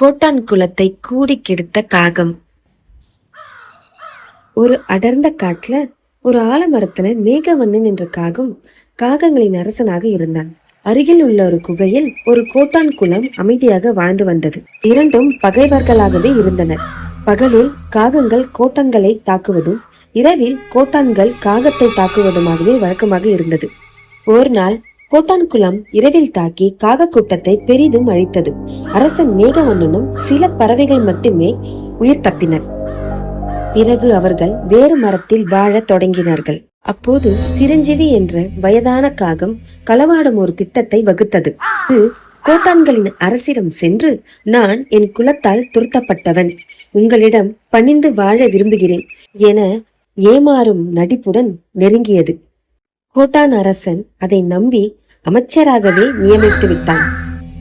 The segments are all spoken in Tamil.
கோட்டான் குளத்தை கூடி கெடுத்த காகம். ஒரு அடர்ந்த காட்டுல ஒரு ஆலமரத்துல மேகவண்ணன் என்ற காகம் காகங்களின் அரசனாக இருந்தான். அருகில் உள்ள ஒரு குகையில் ஒரு கோட்டான் குளம் அமைதியாக வாழ்ந்து வந்தது. இரண்டும் பகைவர்களாகவே இருந்தனர் பகலில் காகங்கள் கோட்டான்களை தாக்குவதும் இரவில் கோட்டான்கள் காகத்தை தாக்குவதுமாகவே வழக்கமாக இருந்தது. ஒரு நாள் கோட்டான்குளம் இரவில் தாக்கி காக கூட்டத்தை பெரிதும் அழித்தது. அரசன் மேகவண்ணனும் சில பறவைகள் மட்டுமே உயிர் தப்பினர். பிறகு அவர்கள் வேறு மரத்தில் வாழத் தொடங்கினார்கள். அப்போது சிரஞ்சீவி என்ற வயதான காகம் களவாடும் ஒரு திட்டத்தை வகுத்தது. இது கோட்டான்களின் அரசிடம் சென்று நான் என் குலத்தால் துரத்தப்பட்டவன். உங்களிடம் பணிந்து வாழ விரும்புகிறேன் என ஏமாறும் நடிப்புடன் நெருங்கியது. கோட்டான் அரசன் அதை நம்பி அமைச்சராகவே நியமித்து விட்டான்.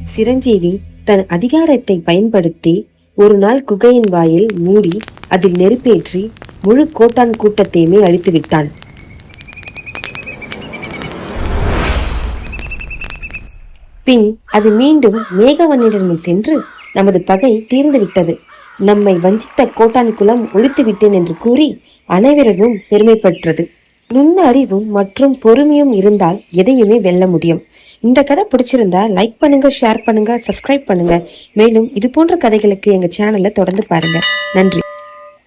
சிரஞ்சீவி தன் அதிகாரத்தை பயன்படுத்தி ஒரு நாள் குகையின் வாயில் மூடி அதில் நெருப்பேற்றி முழு கோட்டான் கூட்டத்தையுமே அழித்து விட்டான். பின் அது மீண்டும் மேகவண்ணிடம் சென்று நமது பகை தீர்ந்துவிட்டது நம்மை வஞ்சித்த கோட்டான் குலம் ஒழித்து விட்டேன் என்று கூறி அனைவரும் பெருமைப்பட்டது நுண்ணறிவும் மற்றும் பொறுமையும் இருந்தால் எதையுமே வெல்ல முடியும். இந்த கதை பிடிச்சிருந்தா லைக் பண்ணுங்க ஷேர் பண்ணுங்க சப்ஸ்கிரைப் பண்ணுங்க. மேலும் இது போன்ற கதைகளுக்கு எங்க சேனலை தொடர்ந்து பாருங்க. நன்றி.